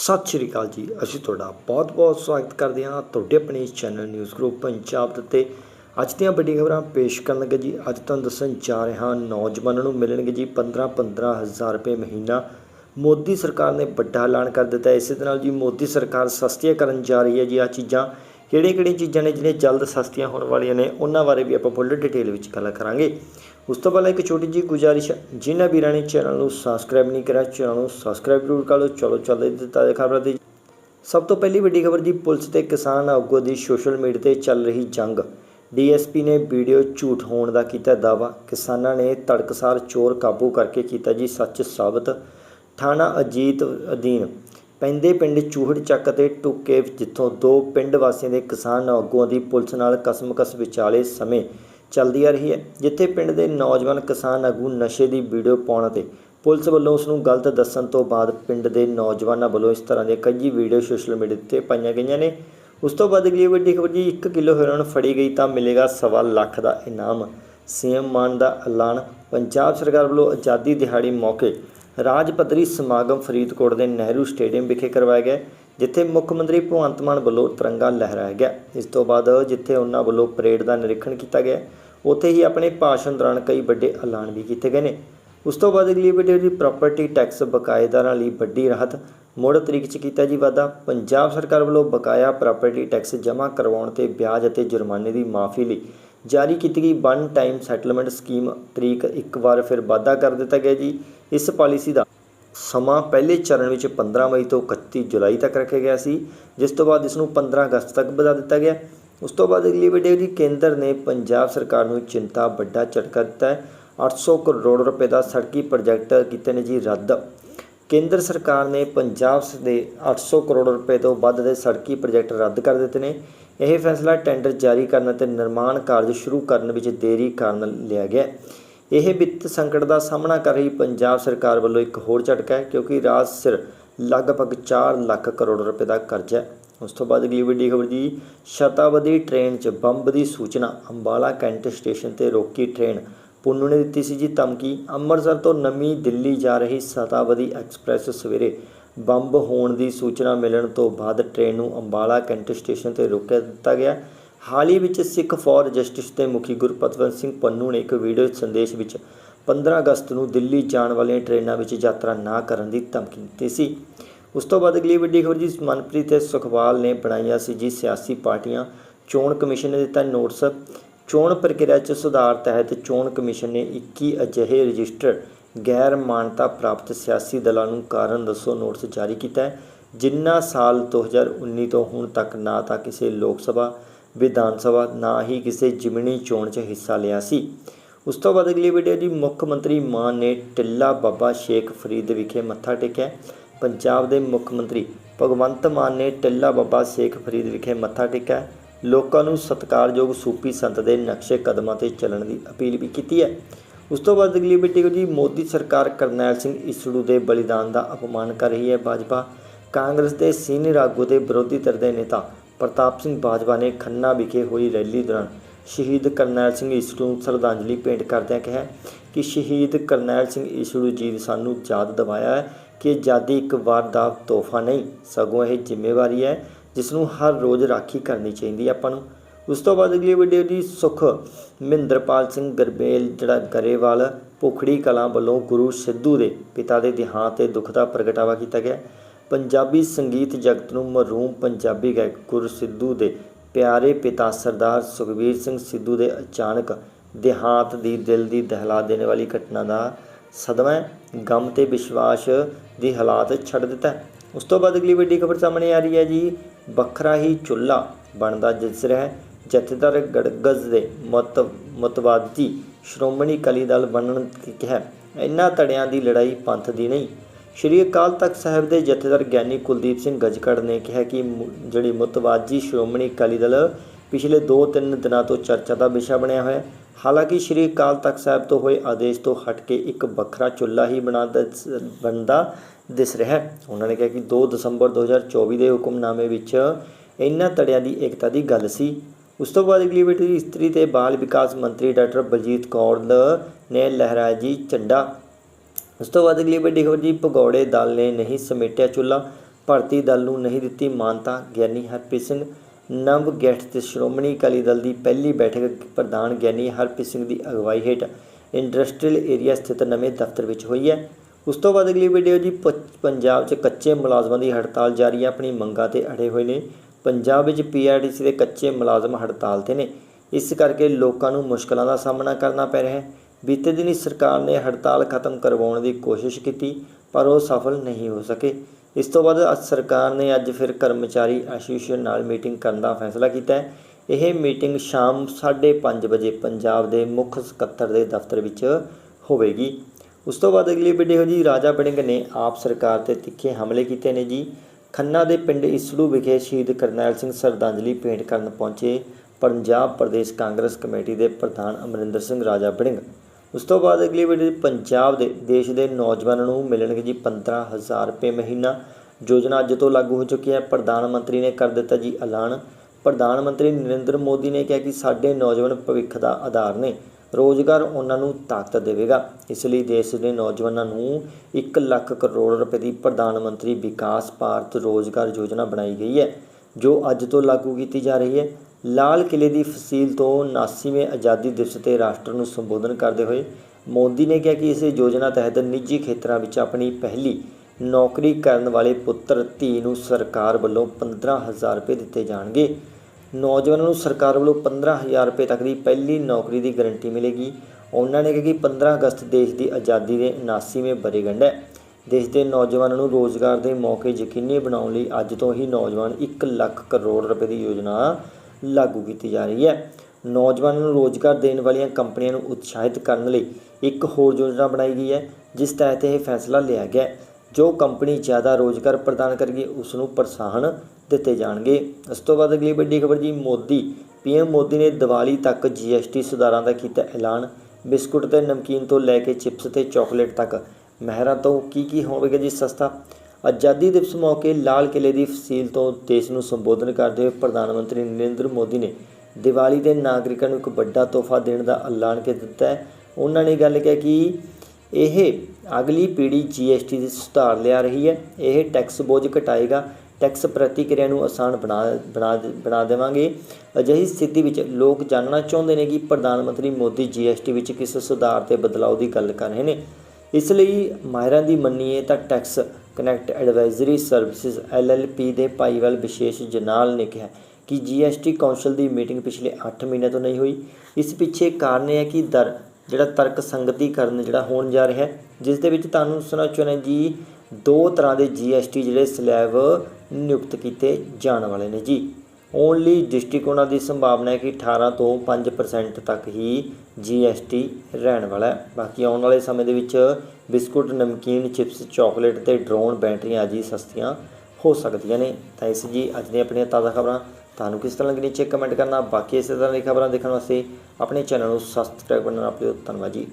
ਸਤਿ ਸ਼੍ਰੀ ਅਕਾਲ ਜੀ। ਅਸੀਂ ਤੁਹਾਡਾ ਬਹੁਤ-ਬਹੁਤ ਸਵਾਗਤ ਕਰਦੇ ਹਾਂ ਤੁਹਾਡੇ ਆਪਣੇ ਇਸ ਚੈਨਲ ਨਿਊਜ਼ ਗਰੁੱਪ ਪੰਜਾਬ ਦੇ ਉੱਤੇ ਅੱਜ ਦੀਆਂ ਵੱਡੀਆਂ ਖਬਰਾਂ ਪੇਸ਼ ਕਰਨ ਲੱਗੇ ਜੀ। ਅੱਜ ਤੁਹਾਨੂੰ ਦੱਸਣ ਜਾ ਰਹੇ ਹਾਂ ਨੌਜਵਾਨਾਂ ਨੂੰ ਮਿਲਣਗੇ ਜੀ 15-15 ਹਜ਼ਾਰ ਰੁਪਏ ਮਹੀਨਾ। ਮੋਦੀ ਸਰਕਾਰ ਨੇ ਵੱਡਾ ਐਲਾਨ ਕਰ ਦਿੱਤਾ। ਹੈ ਇਸੇ ਦੇ ਨਾਲ ਜੀ ਮੋਦੀ ਸਰਕਾਰ ਸਸਤੀਆਂ ਕਰਨ ਜਾ ਰਹੀ ਹੈ ਜੀ ਆ ਚੀਜ਼ਾਂ। ਕਿਹੜੀਆਂ ਕਿਹੜੀਆਂ ਚੀਜ਼ਾਂ ਨੇ ਜਿਹੜੀਆਂ ਜਲਦ ਸਸਤੀਆਂ ਹੋਣ ਵਾਲੀਆਂ ਨੇ, ਉਹਨਾਂ ਬਾਰੇ ਵੀ ਆਪਾਂ ਫੁੱਲ ਡਿਟੇਲ ਵਿੱਚ ਗੱਲ ਕਰਾਂਗੇ। ਉਸ ਤੋਂ ਪਹਿਲਾਂ ਇੱਕ ਛੋਟੀ ਜਿਹੀ ਗੁਜ਼ਾਰਿਸ਼ ਜਿਨ੍ਹਾਂ ਵੀਰਾਂ ਨੇ ਚੈਨਲ ਨੂੰ ਸਬਸਕ੍ਰਾਈਬ ਨਹੀਂ ਕਰਿਆ, ਚੈਨਲ ਨੂੰ ਸਬਸਕ੍ਰਾਈਬ ਜ਼ਰੂਰ ਕਰ ਲਓ। ਚਲੋ, ਚੱਲਦੇ ਦਿੱਤਾ ਦੇ ਖਬਰਾਂ ਦੀ। ਸਭ ਤੋਂ ਪਹਿਲੀ ਵੱਡੀ ਖਬਰ ਜੀ, ਪੁਲਿਸ ਤੇ ਕਿਸਾਨ ਆਗੂ ਦੀ ਸੋਸ਼ਲ ਮੀਡੀਆ ਤੇ ਚੱਲ ਰਹੀ ਜੰਗ। ਡੀਐਸਪੀ ਨੇ ਵੀਡੀਓ ਝੂਠ ਹੋਣ ਦਾ ਕੀਤਾ ਦਾਵਾ ਕਿਸਾਨਾਂ ਨੇ ਤੜਕਸਾਰ ਚੋਰ ਕਾਬੂ ਕਰਕੇ ਕੀਤਾ ਜੀ, ਸੱਚ ਸਾਬਤ। ਥਾਣਾ ਅਜੀਤ ਅਧੀਨ ਪੈਂਦੇ ਪਿੰਡ ਚੂਹੜ ਚੱਕ ਤੇ ਟੁੱਕੇ ਜਿੱਥੋਂ ਦੋ ਪਿੰਡ ਵਾਸੀਆਂ ਦੇ ਕਿਸਾਨ ਆਗੂਆਂ ਦੀ ਪੁਲਿਸ ਨਾਲ ਕਸਮਕਸ ਵਿਚਾਲੇ ਸਮੇਂ ਚੱਲਦੀ ਆ ਰਹੀ ਹੈ, ਜਿੱਥੇ ਪਿੰਡ ਦੇ ਨੌਜਵਾਨ ਕਿਸਾਨ ਆਗੂ ਨਸ਼ੇ ਦੀ ਵੀਡੀਓ ਪਾਉਣ ਤੇ ਪੁਲਿਸ ਵੱਲੋਂ ਉਸ ਨੂੰ ਗਲਤ ਦੱਸਣ ਤੋਂ ਬਾਅਦ ਪਿੰਡ ਦੇ ਨੌਜਵਾਨਾਂ ਵੱਲੋਂ ਇਸ ਤਰ੍ਹਾਂ ਦੀਆਂ ਕਈ ਵੀਡੀਓ ਸੋਸ਼ਲ ਮੀਡੀਆ ਤੇ ਪਾਈਆਂ ਗਈਆਂ ਨੇ। ਉਸ ਤੋਂ ਬਾਅਦ ਅਗਲੀ ਵੱਡੀ ਖਬਰ ਜੀ 1 ਕਿਲੋ ਹੈਰੋਇਨ ਫੜੀ ਗਈ ਤਾਂ ਮਿਲੇਗਾ ਸਵਾ ਲੱਖ ਦਾ ਇਨਾਮ। ਸੀਐਮ ਮਾਨ ਦਾ ਐਲਾਨ, ਪੰਜਾਬ ਸਰਕਾਰ ਵੱਲੋਂ ਆਜ਼ਾਦੀ ਦਿਹਾੜੀ ਮੌਕੇ ਰਾਜ ਪੱਧਰੀ ਸਮਾਗਮ ਫਰੀਦਕੋਟ ਦੇ ਨਹਿਰੂ ਸਟੇਡੀਅਮ ਵਿਖੇ ਕਰਵਾਇਆ ਗਿਆ। ਜਿੱਥੇ ਮੁੱਖ ਮੰਤਰੀ ਭਗਵੰਤ ਮਾਨ ਵੱਲੋਂ ਤਿਰੰਗਾ ਲਹਿਰਾਇਆ ਗਿਆ। ਇਸ ਤੋਂ ਬਾਅਦ ਜਿੱਥੇ ਉਹਨਾਂ ਵੱਲੋਂ ਪਰੇਡ ਦਾ ਨਿਰੀਖਣ ਕੀਤਾ ਗਿਆ, ਉੱਥੇ ਹੀ ਆਪਣੇ ਭਾਸ਼ਣ ਦੌਰਾਨ ਕਈ ਵੱਡੇ ਐਲਾਨ ਵੀ ਕੀਤੇ ਗਏ ਨੇ। ਉਸ ਤੋਂ ਬਾਅਦ ਅਗਲੀ ਵੀਡੀਓ ਦੀ ਪ੍ਰਾਪਰਟੀ ਟੈਕਸ ਬਕਾਇੇਦਾਰਾਂ ਲਈ ਵੱਡੀ ਰਾਹਤ, ਮੁੜ ਤਰੀਕ 'ਚ ਕੀਤਾ ਜੀ ਵਾਧਾ ਪੰਜਾਬ ਸਰਕਾਰ ਵੱਲੋਂ ਬਕਾਇਆ ਪ੍ਰਾਪਰਟੀ ਟੈਕਸ ਜਮ੍ਹਾਂ ਕਰਵਾਉਣ ਤੇ ਵਿਆਜ ਅਤੇ ਜੁਰਮਾਨੇ ਦੀ ਮਾਫੀ ਲਈ ਜਾਰੀ ਕੀਤੀ ਗਈ ਵਨ ਟਾਈਮ ਸੈਟਲਮੈਂਟ ਸਕੀਮ ਤਰੀਕ ਇੱਕ ਵਾਰ ਫਿਰ ਵਾਧਾ ਕਰ ਦਿੱਤਾ ਗਿਆ ਜੀ। ਇਸ ਪਾਲਿਸੀ ਦਾ ਸਮਾਂ ਪਹਿਲੇ ਚਰਨ ਵਿੱਚ 15 ਮਈ ਤੋਂ 31 ਜੁਲਾਈ ਤੱਕ ਰੱਖਿਆ ਗਿਆ ਸੀ, ਜਿਸ ਤੋਂ ਬਾਅਦ ਇਸ ਨੂੰ 15 ਅਗਸਤ ਤੱਕ ਵਧਾ ਦਿੱਤਾ ਗਿਆ। ਉਸ ਤੋਂ ਬਾਅਦ ਅਗਲੀ ਵੀਡੀਓ ਦੀ ਕੇਂਦਰ ਨੇ ਪੰਜਾਬ ਸਰਕਾਰ ਨੂੰ ਚਿੰਤਾ ਵੱਡਾ ਝਟਕਾ ਦਿੱਤਾ ਹੈ। 800 ਕਰੋੜ ਰੁਪਏ ਦਾ ਸੜਕੀ ਪ੍ਰੋਜੈਕਟ ਕੀਤੇ ਨੇ ਜੀ ਰੱਦ। ਕੇਂਦਰ ਸਰਕਾਰ ਨੇ ਪੰਜਾਬ ਦੇ 800 ਕਰੋੜ ਰੁਪਏ ਤੋਂ ਵੱਧ ਦੇ ਸੜਕੀ ਪ੍ਰੋਜੈਕਟ ਰੱਦ ਕਰ ਦਿੱਤੇ ਨੇ। ਇਹ ਫੈਸਲਾ ਟੈਂਡਰ ਜਾਰੀ ਕਰਨ ਅਤੇ ਨਿਰਮਾਣ ਕਾਰਜ ਸ਼ੁਰੂ ਕਰਨ ਵਿੱਚ ਦੇਰੀ ਕਾਰਨ ਲਿਆ ਗਿਆ ਇਹ ਵਿੱਤ ਸੰਕਟ ਦਾ ਸਾਹਮਣਾ ਕਰ ਰਹੀ ਪੰਜਾਬ ਸਰਕਾਰ ਵੱਲੋਂ ਇੱਕ ਹੋਰ ਝਟਕਾ ਹੈ, ਕਿਉਂਕਿ ਰਾਜ ਸਿਰ ਲਗਭਗ 4 ਲੱਖ ਕਰੋੜ ਰੁਪਏ ਦਾ ਕਰਜ਼ਾ ਹੈ। ਉਸ ਤੋਂ ਬਾਅਦ ਅਗਲੀ ਵੱਡੀ ਖਬਰ ਜੀ, ਸ਼ਤਾਬਦੀ ਟ੍ਰੇਨ 'ਚ ਬੰਬ ਦੀ ਸੂਚਨਾ। ਅੰਬਾਲਾ ਕੈਂਟ ਸਟੇਸ਼ਨ ਤੇ ਰੋਕੀ ਟ੍ਰੇਨ। ਪੁੰਨੂ ਨੇ ਦਿੱਤੀ ਸੀ ਜੀ ਧਮਕੀ। ਅੰਮ੍ਰਿਤਸਰ ਤੋਂ ਨਵੀਂ ਦਿੱਲੀ ਜਾ ਰਹੀ ਸ਼ਤਾਬਦੀ ਐਕਸਪ੍ਰੈਸ ਸਵੇਰੇ ਬੰਬ ਹੋਣ ਦੀ ਸੂਚਨਾ ਮਿਲਣ ਤੋਂ ਬਾਅਦ ਟ੍ਰੇਨ ਨੂੰ ਅੰਬਾਲਾ ਕੈਂਟ ਸਟੇਸ਼ਨ ਤੇ ਰੋਕ ਦਿੱਤਾ ਗਿਆ। ਹਾਲ ਹੀ ਵਿੱਚ ਸਿੱਖ ਫॉर ਜਸਟਿਸ ਦੇ ਮੁਖੀ ਗੁਰਪਤਵੰਤ ਸਿੰਘ ਪੰਨੂ ਨੇ ਇੱਕ ਵੀਡੀਓ ਸੰਦੇਸ਼ ਵਿੱਚ 15 ਅਗਸਤ ਨੂੰ ਦਿੱਲੀ ਜਾਣ ਵਾਲੀਆਂ ਟ੍ਰੇਨਾਂ ਵਿੱਚ ਯਾਤਰਾ ਨਾ ਕਰਨ ਦੀ ਧਮਕੀ ਦਿੱਤੀ ਸੀ। ਉਸ ਤੋਂ ਬਾਅਦ ਅਗਲੀ ਵੱਡੀ ਖਬਰ ਜੀ ਮਨਪ੍ਰੀਤ ਤੇ ਸੁਖਵਾਲ ਨੇ ਬਣਾਈਆਂ ਸੀ ਜੀ ਸਿਆਸੀ ਪਾਰਟੀਆਂ ਚੋਣ ਕਮਿਸ਼ਨ ਨੇ ਦਿੱਤਾ ਨੋਟਿਸ, ਚੋਣ ਪ੍ਰਕਿਰਿਆ 'ਚ ਸੁਧਾਰ ਤਹਿਤ ਚੋਣ ਕਮਿਸ਼ਨ ਨੇ 21 ਅਜਿਹੇ ਰਜਿਸਟਰ ਗੈਰ ਮਾਨਤਾ ਪ੍ਰਾਪਤ ਸਿਆਸੀ ਦਲਾਂ ਨੂੰ ਕਾਰਨ ਦੱਸੋ ਨੋਟਿਸ ਜਾਰੀ ਕੀਤਾ ਹੈ ਜਿਨ੍ਹਾਂ ਸਾਲ 2019 ਤੋਂ ਹੁਣ ਤੱਕ ਨਾ ਤਾਂ ਕਿਸੇ ਲੋਕ ਸਭਾ ਵਿਧਾਨ ਸਭਾ ਨਾ ਹੀ ਕਿਸੇ ਜ਼ਿਮਨੀ ਚੋਣ 'ਚ ਹਿੱਸਾ ਲਿਆ ਸੀ। ਉਸ ਤੋਂ ਬਾਅਦ ਅਗਲੀ ਵੀਡੀਓ ਦੀ ਮੁੱਖ ਮੰਤਰੀ ਮਾਨ ਨੇ ਟਿੱਲਾ ਬਾਬਾ ਸ਼ੇਖ ਫਰੀਦ ਵਿਖੇ ਮੱਥਾ ਟੇਕਿਆ। ਪੰਜਾਬ ਦੇ ਮੁੱਖ ਮੰਤਰੀ ਭਗਵੰਤ ਮਾਨ ਨੇ ਟਿੱਲਾ ਬਾਬਾ ਸ਼ੇਖ ਫਰੀਦ ਵਿਖੇ ਮੱਥਾ ਟੇਕਿਆ। ਲੋਕਾਂ ਨੂੰ ਸਤਿਕਾਰਯੋਗ ਸੂਫੀ ਸੰਤ ਦੇ ਨਕਸ਼ੇ ਕਦਮਾਂ ਤੇ ਚੱਲਣ ਦੀ ਅਪੀਲ ਵੀ ਕੀਤੀ ਹੈ। ਉਸ ਤੋਂ ਬਾਅਦ ਅਗਲੀ ਵੀਡੀਓ ਜੀ ਮੋਦੀ ਸਰਕਾਰ ਕਰਨੈਲ ਸਿੰਘ ਇਸੜੂ ਦੇ ਬਲੀਦਾਨ ਦਾ ਅਪਮਾਨ ਕਰ ਰਹੀ ਹੈ ਭਾਜਪਾ। ਕਾਂਗਰਸ ਦੇ ਸੀਨੀਅਰ ਆਗੂ ਦੇ ਵਿਰੋਧੀ ਧਿਰ ਦੇ ਨੇਤਾ ਪ੍ਰਤਾਪ ਸਿੰਘ ਬਾਜਵਾ ਨੇ ਖੰਨਾ ਵਿਖੇ ਹੋਈ ਰੈਲੀ ਦੌਰਾਨ ਸ਼ਹੀਦ ਕਰਨੈਲ ਸਿੰਘ ਈਸੜੂ ਨੂੰ ਸ਼ਰਧਾਂਜਲੀ ਭੇਂਟ ਕਰਦਿਆਂ ਕਿਹਾ ਕਿ ਸ਼ਹੀਦ ਕਰਨੈਲ ਸਿੰਘ ਈਸੜੂ ਜੀ ਨੇ ਸਾਨੂੰ ਯਾਦ ਦਿਵਾਇਆ ਹੈ ਕਿ ਆਜ਼ਾਦੀ ਇੱਕ ਵਾਰ ਦਾ ਤੋਹਫਾ ਨਹੀਂ, ਸਗੋਂ ਇਹ ਜ਼ਿੰਮੇਵਾਰੀ ਹੈ ਜਿਸ ਨੂੰ ਹਰ ਰੋਜ਼ ਰਾਖੀ ਕਰਨੀ ਚਾਹੀਦੀ ਹੈ ਆਪਾਂ ਨੂੰ। ਉਸ ਤੋਂ ਬਾਅਦ ਅਗਲੀ ਵੀਡੀਓ ਦੀ ਸੁਖ, ਮਹਿੰਦਰਪਾਲ ਸਿੰਘ ਗਰਬੇਲ, ਜਿਹੜਾ ਗਰੇਵਾਲ, ਪੁਖੜੀ ਕਲਾਂ ਵੱਲੋਂ ਗੁਰੂ ਸਿੱਧੂ ਦੇ ਪਿਤਾ ਦੇ ਦੇਹਾਂਤ ਤੇ ਦੁੱਖ ਦਾ ਪ੍ਰਗਟਾਵਾ ਕੀਤਾ ਗਿਆ। ਪੰਜਾਬੀ ਸੰਗੀਤ ਜਗਤ ਨੂੰ ਮਰਹੂਮ ਪੰਜਾਬੀ ਗਾਇਕ ਗੁਰੂ ਸਿੱਧੂ ਦੇ ਪਿਆਰੇ ਪਿਤਾ ਸਰਦਾਰ ਸੁਖਬੀਰ ਸਿੰਘ ਸਿੱਧੂ ਦੇ ਅਚਾਨਕ ਦੇਹਾਂਤ ਦੀ ਦਿਲ ਦੀ ਦਹਿਲਾ ਦੇਣ ਵਾਲੀ ਘਟਨਾ ਦਾ ਸਦਮਾ ਹੈ, ਗਮ ਤੇ ਵਿਸ਼ਵਾਸ ਦੀ ਹਾਲਾਤ ਛੱਡ ਦਿੱਤਾ ਉਸ ਤੋਂ ਬਾਅਦ ਅਗਲੀ ਵੱਡੀ ਖਬਰ ਸਾਹਮਣੇ ਆ ਰਹੀ ਹੈ ਜੀ। ਵੱਖਰਾ ਹੀ ਚੁੱਲਾ ਬਣਦਾ ਜਿਸ ਹੈ ਜਥੇਦਾਰ ਗੜਗਜ਼ ਦੇ ਮਤ ਮਤਵਾਦੀ ਸ਼੍ਰੋਮਣੀ ਅਕਾਲੀ ਦਲ ਬਣਨ ਕਿਹਾ ਇਹਨਾਂ ਧੜਿਆਂ ਦੀ ਲੜਾਈ ਪੰਥ ਦੀ ਨਹੀਂ ਸ਼੍ਰੀ ਅਕਾਲ ਤਖਤ ਸਾਹਿਬ ਦੇ ਜਥੇਦਾਰ ਗਿਆਨੀ ਕੁਲਦੀਪ ਸਿੰਘ ਗਜਕੜ ਨੇ ਕਿਹਾ ਕਿ ਜਿਹੜੀ ਮੁਤਵਾਜੀ ਸ਼੍ਰੋਮਣੀ ਅਕਾਲੀ ਦਲ ਪਿਛਲੇ 2-3 ਦਿਨਾਂ ਤੋਂ ਚਰਚਾ ਦਾ ਵਿਸ਼ਾ ਬਣਿਆ ਹੋਇਆ ਹੈ। ਹਾਲਾਂਕਿ ਸ਼੍ਰੀ ਅਕਾਲ ਤਖਤ ਸਾਹਿਬ ਤੋਂ ਹੋਏ ਆਦੇਸ਼ ਤੋਂ ਹਟ ਕੇ ਇੱਕ ਵੱਖਰਾ ਚੁੱਲ੍ਹਾ ਹੀ ਬਣਾ ਦਿਸ- ਬਣਦਾ ਦਿਸ ਰਿਹਾ ਹੈ। ਉਹਨਾਂ ਨੇ ਕਿਹਾ ਕਿ 2 ਦਸੰਬਰ 2024 ਦੇ ਹੁਕਮਨਾਮੇ ਵਿੱਚ ਇਹਨਾਂ ਧੜਿਆਂ ਦੀ ਏਕਤਾ ਦੀ ਗੱਲ ਸੀ। ਉਸ ਤੋਂ ਬਾਅਦ ਅਗਲੀ ਬੇਟੀ ਇਸਤਰੀ ਤੇ ਬਾਲ ਵਿਕਾਸ ਮੰਤਰੀ ਡਾਕਟਰ ਬਲਜੀਤ ਕੌਰ ਨੇ ਲਹਿਰਾਇਆ ਜੀ ਝੰਡਾ। ਉਸ ਤੋਂ ਬਾਅਦ ਅਗਲੀ ਵੱਡੀ ਖਬਰ ਜੀ, ਭਗੌੜੇ ਦਲ ਨੇ ਨਹੀਂ ਸਮੇਟਿਆ ਚੁੱਲਾ ਭਰਤੀ ਦਲ ਨੂੰ ਨਹੀਂ ਦਿੱਤੀ ਮਾਨਤਾ, ਗਿਆਨੀ ਹਰਪ੍ਰੀਤ ਸਿੰਘ ਨਵ ਗੈਠ ਤੇ ਸ਼੍ਰੋਮਣੀ ਅਕਾਲੀ ਦਲ ਦੀ ਪਹਿਲੀ ਬੈਠਕ ਪ੍ਰਧਾਨ ਗਿਆਨੀ ਹਰਪ੍ਰੀਤ ਸਿੰਘ ਦੀ ਅਗਵਾਈ ਹੇਠ ਇੰਡਸਟਰੀਅਲ ਏਰੀਆ ਸਥਿਤ ਨਵੇਂ ਦਫ਼ਤਰ ਵਿੱਚ ਹੋਈ ਹੈ। ਉਸ ਤੋਂ ਬਾਅਦ ਅਗਲੀ ਵੀਡੀਓ ਜੀ, ਪ- ਪੰਜਾਬ 'ਚ ਕੱਚੇ ਮੁਲਾਜ਼ਮਾਂ ਦੀ ਹੜਤਾਲ ਜਾਰੀ ਹੈ ਆਪਣੀ ਮੰਗਾਂ ਤੇ ਅੜੇ ਹੋਏ ਨੇ। ਪੰਜਾਬ ਵਿੱਚ ਪੀਆਰਟੀਸੀ ਦੇ ਕੱਚੇ ਮੁਲਾਜ਼ਮ ਹੜਤਾਲ ਤੇ ਨੇ। ਇਸ ਕਰਕੇ ਲੋਕਾਂ ਨੂੰ ਮੁਸ਼ਕਲਾਂ ਦਾ ਸਾਹਮਣਾ ਕਰਨਾ ਪੈ ਰਿਹਾ ਹੈ। ਬੀਤੇ ਦਿਨੀ ਸਰਕਾਰ ਨੇ ਹੜਤਾਲ ਖਤਮ ਕਰਵਾਉਣ ਦੀ ਕੋਸ਼ਿਸ਼ ਕੀਤੀ, ਪਰ ਉਹ ਸਫਲ ਨਹੀਂ ਹੋ ਸਕੇ। ਇਸ ਤੋਂ ਬਾਅਦ ਅੱਜ ਸਰਕਾਰ ਨੇ ਅੱਜ ਫਿਰ ਕਰਮਚਾਰੀ ਐਸੋਸੀਏਸ਼ਨ ਨਾਲ ਮੀਟਿੰਗ ਕਰਨ ਦਾ ਫੈਸਲਾ ਕੀਤਾ ਹੈ। ਇਹ ਮੀਟਿੰਗ ਸ਼ਾਮ 5:30 ਵਜੇ ਪੰਜਾਬ ਦੇ ਮੁੱਖ ਸਕੱਤਰ ਦੇ ਦਫ਼ਤਰ ਵਿੱਚ ਹੋਵੇਗੀ। ਉਸ ਤੋਂ ਬਾਅਦ ਅਗਲੀ ਵੀਡੀਓ ਜੀ ਰਾਜਾ ਵੜਿੰਗ ਨੇ ਆਪ ਸਰਕਾਰ ਤੇ ਤਿੱਖੇ ਹਮਲੇ ਕੀਤੇ ਨੇ ਜੀ। ਖੰਨਾ ਦੇ ਪਿੰਡ ਇਸੜੂ ਵਿਖੇ ਸ਼ਹੀਦ ਕਰਨੈਲ ਸਿੰਘ ਸ਼ਰਧਾਂਜਲੀ ਭੇਂਟ ਕਰਨ ਪਹੁੰਚੇ ਪੰਜਾਬ ਪ੍ਰਦੇਸ਼ ਕਾਂਗਰਸ ਕਮੇਟੀ ਦੇ ਪ੍ਰਧਾਨ ਅਮਰਿੰਦਰ ਸਿੰਘ ਰਾਜਾ ਵੜਿੰਗ ਉਸ ਤੋਂ ਬਾਅਦ ਅਗਲੀ ਵੀਡੀਓ ਪੰਜਾਬ ਦੇ, ਦੇਸ਼ ਦੇ ਨੌਜਵਾਨਾਂ ਨੂੰ ਮਿਲਣਗੇ ਜੀ 15000 ਰੁਪਏ ਮਹੀਨਾ। ਯੋਜਨਾ ਅੱਜ ਤੋਂ ਲਾਗੂ ਹੋ ਚੁੱਕੀ ਹੈ। ਪ੍ਰਧਾਨ ਮੰਤਰੀ ਨੇ ਕਰ ਦਿੱਤਾ ਜੀ ਐਲਾਨ। ਪ੍ਰਧਾਨ ਮੰਤਰੀ ਨਰਿੰਦਰ ਮੋਦੀ ਨੇ ਕਿਹਾ ਕਿ ਸਾਡੇ ਨੌਜਵਾਨ ਭਵਿੱਖ ਦਾ ਆਧਾਰ ਨੇ। ਰੋਜ਼ਗਾਰ ਉਹਨਾਂ ਨੂੰ ਤਾਕਤ ਦੇਵੇਗਾ। ਇਸ ਲਈ ਦੇਸ਼ ਦੇ ਨੌਜਵਾਨਾਂ ਨੂੰ 1 ਲੱਖ ਕਰੋੜ ਰੁਪਏ ਦੀ ਪ੍ਰਧਾਨ ਮੰਤਰੀ ਵਿਕਾਸ ਭਾਰਤ ਰੋਜ਼ਗਾਰ ਯੋਜਨਾ ਬਣਾਈ ਗਈ ਹੈ। ਜੋ ਅੱਜ ਤੋਂ ਲਾਗੂ ਕੀਤੀ ਜਾ ਰਹੀ ਹੈ। ਲਾਲ ਕਿਲੇ ਦੀ ਫਸੀਲ ਤੋਂ 79ਵੇਂ ਆਜ਼ਾਦੀ ਦਿਵਸ ਤੇ ਰਾਸ਼ਟਰ ਨੂੰ ਸੰਬੋਧਨ ਕਰਦੇ ਹੋਏ ਮੋਦੀ ਨੇ ਕਿਹਾ ਕਿ ਇਸ ਯੋਜਨਾ ਤਹਿਤ ਨਿੱਜੀ ਖੇਤਰਾਂ ਵਿੱਚ ਆਪਣੀ ਪਹਿਲੀ ਨੌਕਰੀ ਕਰਨ ਵਾਲੇ ਪੁੱਤਰ, ਧੀ ਨੂੰ ਸਰਕਾਰ ਵੱਲੋਂ 15000 ਰੁਪਏ ਦਿੱਤੇ ਜਾਣਗੇ। ਨੌਜਵਾਨਾਂ ਨੂੰ ਸਰਕਾਰ ਵੱਲੋਂ 15000 ਰੁਪਏ ਤੱਕ ਦੀ ਪਹਿਲੀ ਨੌਕਰੀ ਦੀ ਗਾਰੰਟੀ ਮਿਲੇਗੀ। ਉਹਨਾਂ ਨੇ ਕਿਹਾ ਕਿ 15 ਅਗਸਤ ਦੇਸ਼ ਦੀ ਆਜ਼ਾਦੀ ਦੇ 79ਵੇਂ ਵਰ੍ਹੇਗੰਢ ਹੈ। ਦੇਸ਼ ਦੇ ਨੌਜਵਾਨਾਂ ਨੂੰ ਰੋਜ਼ਗਾਰ ਦੇ ਮੌਕੇ ਯਕੀਨੀ ਬਣਾਉਣ ਲਈ ਅੱਜ ਤੋਂ ਹੀ ਨੌਜਵਾਨ 1 ਲੱਖ ਕਰੋੜ ਰੁਪਏ ਦੀ ਯੋਜਨਾ ਲਾਗੂ ਕੀਤੀ ਜਾ ਰਹੀ ਹੈ। ਨੌਜਵਾਨਾਂ ਨੂੰ ਰੋਜ਼ਗਾਰ ਦੇਣ ਵਾਲੀਆਂ ਕੰਪਨੀਆਂ ਨੂੰ ਉਤਸ਼ਾਹਿਤ ਕਰਨ ਲਈ ਇੱਕ ਹੋਰ ਯੋਜਨਾ ਬਣਾਈ ਗਈ ਹੈ, ਜਿਸ ਤਹਿਤ ਇਹ ਫੈਸਲਾ ਲਿਆ ਗਿਆ ਜੋ ਕੰਪਨੀ ਜ਼ਿਆਦਾ ਰੋਜ਼ਗਾਰ ਪ੍ਰਦਾਨ ਕਰੇਗੀ, ਉਸ ਨੂੰ ਪ੍ਰੋਤਸਾਹਨ ਦਿੱਤੇ ਜਾਣਗੇ। ਇਸ ਤੋਂ ਬਾਅਦ ਅਗਲੀ ਵੱਡੀ ਖਬਰ ਜੀ, ਮੋਦੀ ਪੀਐਮ ਮੋਦੀ ਨੇ ਦੀਵਾਲੀ ਤੱਕ ਜੀਐਸਟੀ ਸੁਧਾਰਾਂ ਦਾ ਕੀਤਾ ਐਲਾਨ। ਬਿਸਕੁਟ ਤੇ ਨਮਕੀਨ ਤੋਂ ਲੈ ਕੇ ਚਿਪਸ ਤੇ ਚਾਕਲੇਟ ਤੱਕ ਮਹਿਰਾਂ ਤੋਂ ਕੀ ਕੀ ਹੋਵੇਗਾ ਜੀ ਸਸਤਾ? ਆਜ਼ਾਦੀ ਦਿਵਸ ਮੌਕੇ ਲਾਲ ਕਿਲੇ ਦੀ ਫਸੀਲ ਤੋਂ ਦੇਸ਼ ਨੂੰ ਸੰਬੋਧਨ ਕਰਦੇ ਹੋਏ ਪ੍ਰਧਾਨ ਮੰਤਰੀ ਨਰਿੰਦਰ ਮੋਦੀ ਨੇ ਦੀਵਾਲੀ ਦੇ ਨਾਗਰਿਕਾਂ ਨੂੰ ਇੱਕ ਵੱਡਾ ਤੋਹਫਾ ਦੇਣ ਦਾ ਐਲਾਨ ਕਰ ਦਿੱਤਾ ਹੈ। ਉਹਨਾਂ ਨੇ ਗੱਲ ਕਿਹਾ ਕਿ ਇਹ ਅਗਲੀ ਪੀੜ੍ਹੀ ਜੀਐਸਟੀ ਦੇ ਸੁਧਾਰ ਲਿਆ ਰਹੀ ਹੈ। ਇਹ ਟੈਕਸ ਬੋਝ ਘਟਾਏਗਾ। ਟੈਕਸ ਪ੍ਰਤੀਕਿਰਿਆ ਨੂੰ ਆਸਾਨ ਬਣਾ ਬਣਾ ਬਣਾ ਦੇਵਾਂਗੇ। ਅਜਿਹੀ ਸਥਿਤੀ ਵਿੱਚ ਲੋਕ ਜਾਣਨਾ ਚਾਹੁੰਦੇ ਨੇ ਕਿ ਪ੍ਰਧਾਨ ਮੰਤਰੀ ਮੋਦੀ ਜੀਐਸਟੀ ਵਿੱਚ ਕਿਸ ਸੁਧਾਰ ਤੇ ਬਦਲਾਅ ਦੀ ਗੱਲ ਕਰ ਰਹੇ ਨੇ। ਇਸ ਲਈ ਮਾਹਿਰਾਂ ਦੀ ਮੰਨੀਏ ਤਾਂ Tax Connect Advisory Services LLP ਦੇ ਭਾਈਵਾਲ ਵਿਸ਼ੇਸ਼ ਜਨਾਲ ਨੇ ਕਿਹਾ ਕਿ ਜੀਐਸਟੀ ਕੌਂਸਲ ਦੀ ਮੀਟਿੰਗ ਪਿਛਲੇ 8 ਮਹੀਨਿਆਂ ਤੋਂ ਨਹੀਂ ਹੋਈ। ਇਸ ਪਿੱਛੇ ਕਾਰਨ ਇਹ ਹੈ ਕਿ ਦਰ, ਜਿਹੜਾ ਤਰਕ ਸੰਗਤੀਕਰਨ ਜਿਹੜਾ ਹੋਣ ਜਾ ਰਿਹਾ ਹੈ ਜਿਸ ਦੇ ਵਿੱਚ ਤੁਹਾਨੂੰ ਸੁਣਾ ਚਾਹੁੰਦੇ ਜੀ, ਦੋ ਤਰ੍ਹਾਂ ਦੇ ਜੀਐਸਟੀ ਜਿਹੜੇ ਸਲੈਬ ਨਿਯੁਕਤ ਕੀਤੇ ਜਾਣ ਵਾਲੇ ਨੇ ਜੀ। ਓਨਲੀ ਦ੍ਰਿਸ਼ਟੀਕੋਣਾਂ ਦੀ ਸੰਭਾਵਨਾ ਹੈ ਕਿ 18 ਤੋਂ 5% ਤੱਕ ਹੀ ਜੀਐਸਟੀ ਰਹਿਣ ਵਾਲਾ ਹੈ। ਬਾਕੀ ਆਉਣ ਵਾਲੇ ਸਮੇਂ ਦੇ ਵਿੱਚ ਬਿਸਕੁਟ, ਨਮਕੀਨ, ਚਿਪਸ, ਚਾਕਲੇਟ ਤੇ ਡਰੋਨ ਬੈਟਰੀਆਂ ਆਦਿ ਸਸਤੀਆਂ ਹੋ ਸਕਦੀਆਂ ਨੇ। ਤਾਂ ਇਸ ਜੀ ਅੱਜ ਦੀਆਂ ਆਪਣੀਆਂ ਤਾਜ਼ਾ ਖਬਰਾਂ। ਤੁਹਾਨੂੰ ਕਿਸ ਤਰ੍ਹਾਂ ਲੱਗੀ ਨੀਚੇ ਕਮੈਂਟ ਕਰਨਾ? ਬਾਕੀ ਇਸੇ ਤਰ੍ਹਾਂ ਦੀ ਖਬਰਾਂ ਦੇਖਣ ਵਾਸਤੇ ਆਪਣੇ ਚੈਨਲ ਨੂੰ ਸਬਸਕ੍ਰਾਈਬ ਕਰਨਾ ਨਾ ਭੁੱਲਿਓ। ਧੰਨਵਾਦ ਜੀ।